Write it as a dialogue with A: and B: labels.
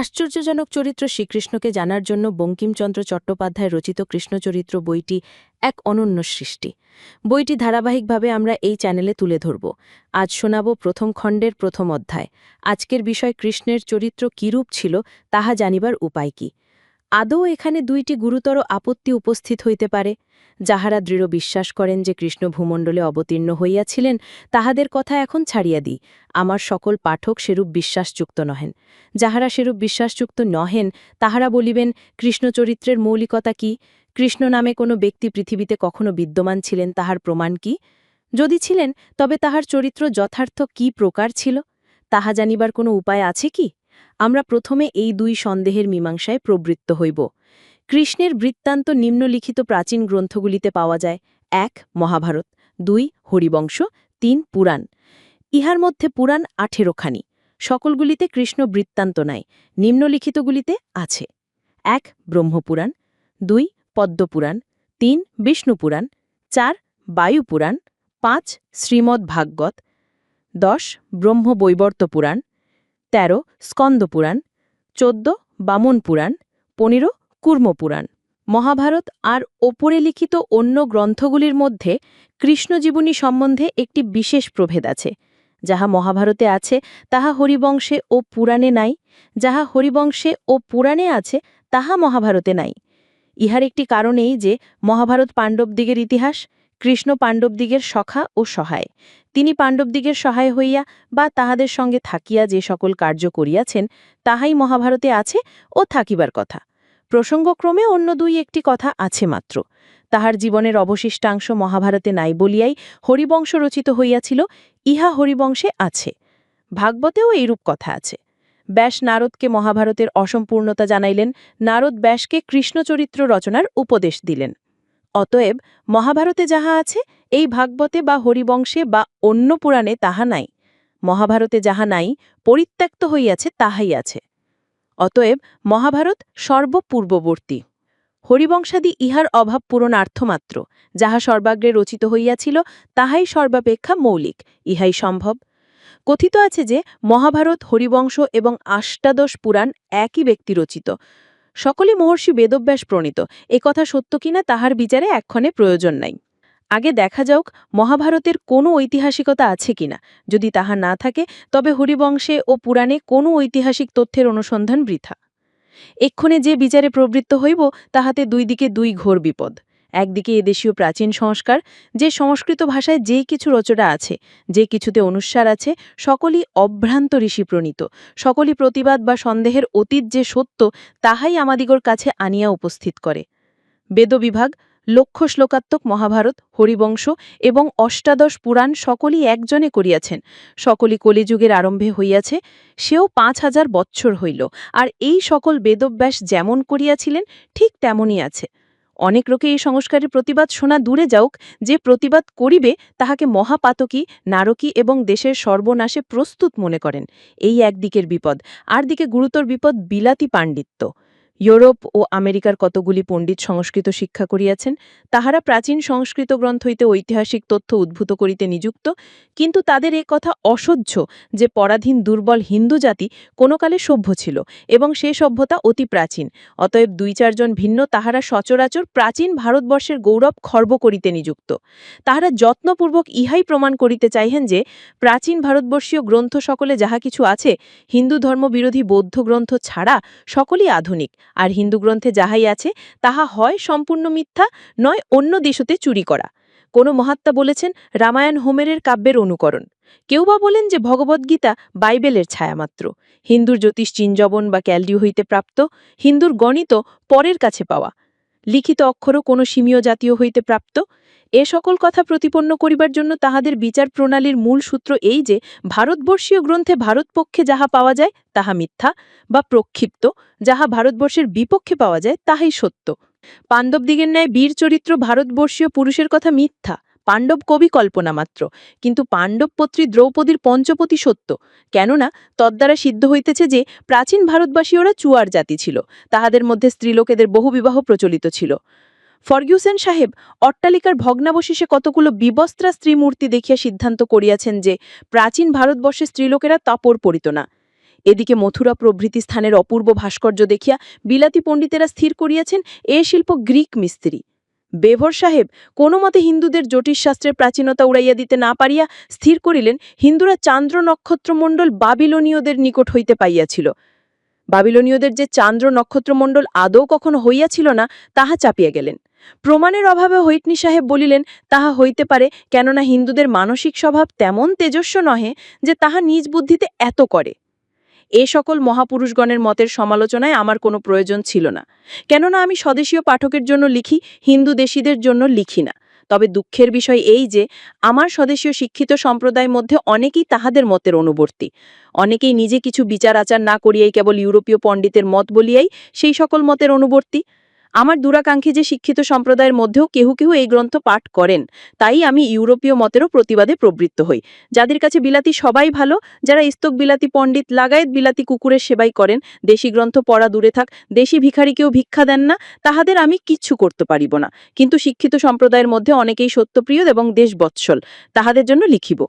A: আশ্চর্যজনক চরিত্র শ্রীকৃষ্ণকে জানার জন্য বঙ্কিমচন্দ্র চট্টোপাধ্যায় রচিত কৃষ্ণচরিত্র বইটি এক অনন্য সৃষ্টি। বইটি ধারাবাহিকভাবে আমরা এই চ্যানেলে তুলে ধরব। আজ শোনাব প্রথম খণ্ডের প্রথম অধ্যায়। আজকের বিষয় কৃষ্ণের চরিত্র কীরূপ ছিল, তাহা জানিবার উপায় কি? আদৌ এখানে দুইটি গুরুতর আপত্তি উপস্থিত হইতে পারে? যাহারা দৃঢ় বিশ্বাস করেন যে কৃষ্ণ ভূমণ্ডলে অবতীর্ণ হইয়াছিলেন, তাহাদের কথা এখন ছাড়িয়া দিই। আমার সকল পাঠক সেরূপ বিশ্বাসযুক্ত নহেন। যাহারা সেরূপ বিশ্বাসযুক্ত নহেন, তাহারা বলিবেন, কৃষ্ণচরিত্রের মৌলিকতা কি? কৃষ্ণ নামে কোনো ব্যক্তি পৃথিবীতে কখনো বিদ্যমান ছিলেন, তাহার প্রমাণ কি? যদি ছিলেন, তবে তাহার চরিত্র যথার্থ কি প্রকার ছিল? তাহা জানিবার কোনো উপায় আছে কি? আমরা প্রথমে এই দুই সন্দেহের মীমাংসায় প্রবৃত্ত হইব। কৃষ্ণের বৃত্তান্ত নিম্নলিখিত প্রাচীন গ্রন্থগুলিতে পাওয়া যায় এক, মহাভারত, দুই, হরিবংশ, তিন, পুরাণ। ইহার মধ্যে পুরাণ আঠেরোখানি সকলগুলিতে কৃষ্ণ বৃত্তান্ত নাই, নিম্নলিখিতগুলিতে আছে। এক, ব্রহ্মপুরাণ, দুই, পদ্মপুরাণ, তিন, বিষ্ণুপুরাণ, চার, বায়ুপুরাণ, পাঁচ শ্রীমদ্ ভাগবত দশ ব্রহ্মবৈবর্ত পুরাণ তেরো স্কন্দপুরাণ চোদ্দ, বামন পুরাণ, পনেরো কুর্মপুরাণ মহাভারত আর ওপরে লিখিত অন্য গ্রন্থগুলির মধ্যে কৃষ্ণজীবনী সম্বন্ধে একটি বিশেষ প্রভেদ আছে। যাহা মহাভারতে আছে, তাহা হরিবংশে ও পুরাণে নাই। যাহা হরিবংশে ও পুরাণে আছে, তাহা মহাভারতে নাই। ইহার একটি কারণ এই যে মহাভারত পাণ্ডবদিগের ইতিহাস কৃষ্ণ পাণ্ডবদিগের সখা ও সহায়। তিনি পাণ্ডবদিগের সহায় হইয়া বা তাহাদের সঙ্গে থাকিয়া যে সকল কার্য করিয়াছেন, তাহাই মহাভারতে আছে ও থাকিবার কথা। প্রসঙ্গক্রমে অন্য দুই একটি কথা আছে মাত্র। তাহার জীবনের অবশিষ্টাংশ মহাভারতে নাই বলিয়াই হরিবংশ রচিত হইয়াছিল, ইহা হরিবংশে আছে। ভাগবতেও এইরূপ কথা আছে। ব্যাস নারদকে মহাভারতের অসম্পূর্ণতা জানাইলেন, নারদ ব্যাসকে কৃষ্ণচরিত্র রচনার উপদেশ দিলেন। অতএব মহাভারতে যাহা আছে, এই ভাগবতে বা হরিবংশে বা অন্য পুরাণে তাহা নাই। মহাভারতে যাহা নাই, পরিত্যক্ত হইয়াছে, তাহাই আছে। অতএব মহাভারত সর্বপূর্ববর্তী। হরিবংশাদি ইহার অভাব পূরণার্থমাত্র। যাহা সর্বাগ্রে রচিত হইয়াছিল, তাহাই সর্বাপেক্ষা মৌলিক, ইহাই সম্ভব। কথিত আছে যে, মহাভারত, হরিবংশ এবং আষ্টাদশ পুরাণ একই ব্যক্তি রচিত। সকলে মহর্ষি বেদব্যাস প্রণীত। এ কথা সত্য কিনা তাহার বিচারে এক্ষণে প্রয়োজন নাই। আগে দেখা যাওক মহাভারতের কোনো ঐতিহাসিকতা আছে কিনা। যদি তাহা না থাকে, তবে হরিবংশে ও পুরাণে কোনো ঐতিহাসিক তথ্যের অনুসন্ধান বৃথা। এক্ষণে যে বিচারে প্রবৃত্ত হইব, তাহাতে দুই দিকে দুই ঘোর বিপদ। একদিকে এদেশীয় প্রাচীন সংস্কার, যে সংস্কৃত ভাষায় যে কিছু রচনা আছে, যে কিছুতে অনুস্বার আছে, সকলই অভ্রান্ত ঋষি প্রণীত, সকলই প্রতিবাদ বা সন্দেহের অতীত যে সত্য, তাহাই আমাদিগর কাছে আনিয়া উপস্থিত করে। বেদবিভাগ লক্ষ শ্লোকাত্মক মহাভারত, হরিবংশ এবং অষ্টাদশ পুরাণ সকলই একজনে করিয়াছেন, সকলই কলিযুগের আরম্ভে হইয়াছে, সেও পাঁচ হাজার বৎসর হইল, আর এই সকল বেদব্যাস যেমন করিয়াছিলেন, ঠিক তেমনই আছে। অনেক লোকে এই সংস্কারের প্রতিবাদ শোনা দূরে যাওক যে প্রতিবাদ করিবে তাহাকে মহাপাতকী, নারকী এবং দেশের সর্বনাশে প্রস্তুত মনে করেন। এই একদিকের বিপদ। আর দিকে গুরুতর বিপদ বিলাতি পাণ্ডিত্য। ইউরোপ ও আমেরিকার কতগুলি পণ্ডিত সংস্কৃত শিক্ষা করিয়াছেন, তাহারা প্রাচীন সংস্কৃত গ্রন্থ হইতে ঐতিহাসিক তথ্য উদ্ভূত করিতে নিযুক্ত, কিন্তু তাদের এ কথা অসহ্য যে পরাধীন দুর্বল হিন্দু জাতি কোনোকালে সভ্য ছিল এবং সে সভ্যতা অতি প্রাচীন। অতএব দুই চারজন ভিন্ন তাহারা সচরাচর প্রাচীন ভারতবর্ষের গৌরব খর্ব করিতে নিযুক্ত। তাহারা যত্নপূর্বক ইহাই প্রমাণ করিতে চাইহেন যে, প্রাচীন ভারতবর্ষীয় গ্রন্থ সকলে যাহা কিছু আছে হিন্দু ধর্মবিরোধী বৌদ্ধ গ্রন্থ ছাড়া সকলই আধুনিক। আর হিন্দু গ্রন্থে যাহাই আছে, তাহা হয় সম্পূর্ণ মিথ্যা, নয় অন্য দেশতে চুরি করা। কোনো মহাত্মা বলেছেন, রামায়ণ হোমেরের কাব্যের অনুকরণ। কেউ বা বলেন যে ভগবদ্গীতা বাইবেলের ছায়ামাত্র। হিন্দুর জ্যোতিষ চিনজবন বা ক্যালডিও হইতে প্রাপ্ত, হিন্দুর গণিত পরের কাছে পাওয়া। লিখিত অক্ষরও কোনো সিমীয় জাতীয় হইতে প্রাপ্ত। এ সকল কথা প্রতিপন্ন করিবার জন্য তাহাদের বিচার প্রণালীর মূল সূত্র এই যে, ভারতবর্ষীয় গ্রন্থে ভারতপক্ষে যাহা পাওয়া যায়, তাহা মিথ্যা বা প্রক্ষিপ্ত, যাহা ভারতবর্ষের বিপক্ষে পাওয়া যায়, তাহাই সত্য। পাণ্ডবদিগের ন্যায় বীর চরিত্র ভারতবর্ষীয় পুরুষের কথা মিথ্যা, পাণ্ডব কবি কল্পনা মাত্র। কিন্তু পাণ্ডবপত্রী দ্রৌপদীর পঞ্চপতি সত্য, কেননা তদ্বারা সিদ্ধ হইতেছে যে, প্রাচীন ভারতবাসী ওরা চুয়ার জাতি ছিল, তাহাদের মধ্যে স্ত্রীলোকেদের বহুবিবাহ প্রচলিত ছিল। ফর্গিউসেন সাহেব, অট্টালিকার ভগ্নাবশেষে কতগুলো বিবস্ত্রা স্ত্রীমূর্তি দেখিয়া সিদ্ধান্ত করিয়াছেন যে প্রাচীন ভারতবর্ষে স্ত্রীলোকেরা তাপর পড়িত না। এদিকে মথুরা প্রভৃতি স্থানের অপূর্ব ভাস্কর্য দেখিয়া বিলাতি পণ্ডিতেরা স্থির করিয়াছেন এ শিল্প গ্রিক মিস্ত্রি। বেভর সাহেব, কোনো মতে হিন্দুদের জ্যোতিষশাস্ত্রের প্রাচীনতা উড়াইয়া দিতে না পারিয়া স্থির করিলেন হিন্দুরা চান্দ্র নক্ষত্রমণ্ডল বাবিলনীয়দের নিকট হইতে পাইয়াছিল। বাবিলনীয়দের যে চান্দ্র নক্ষত্রমণ্ডল আদৌ কখনো হইয়াছিল না, তাহা চাপিয়া গেলেন। প্রমাণের অভাবে হৈটনি সাহেব বলিলেন, তাহা হইতে পারে, কেননা হিন্দুদের মানসিক স্বভাব তেমন তেজস্ব নহে যে তাহা নিজ বুদ্ধিতে এত করে। এ সকল মহাপুরুষগণের মতের সমালোচনায় আমার কোনো প্রয়োজন ছিল না। কেননা আমি স্বদেশীয় পাঠকের জন্য লিখি, হিন্দু দেশীদের জন্য লিখি না। তবে দুঃখের বিষয় এই যে, আমার স্বদেশীয় শিক্ষিত সম্প্রদায়ের মধ্যে অনেকেই তাহাদের মতের অনুবর্তী। অনেকেই নিজে কিছু বিচার আচার না করিয়াই কেবল ইউরোপীয় পণ্ডিতের মত বলিয়াই সেই সকল মতের অনুবর্তী। আমার দুরাকাঙ্ক্ষী যে শিক্ষিত সম্প্রদায়ের মধ্যেও কেহু কেহু এই গ্রন্থ পাঠ করেন, তাই আমি ইউরোপীয় মতেরও প্রতিবাদে প্রবৃত্ত হই। যাদের কাছে বিলাতি সবাই ভালো, যারা ইস্তক বিলাতি পণ্ডিত, লাগায়েত বিলাতি কুকুরের সেবাই করেন, দেশি গ্রন্থ পড়া দূরে থাক, দেশি ভিখারিকেও ভিক্ষা দেন না, তাহাদের আমি কিচ্ছু করতে পারিব না। কিন্তু শিক্ষিত সম্প্রদায়ের মধ্যে অনেকেই সত্যপ্রিয় এবং দেশবৎসল, তাহাদের জন্য লিখিব।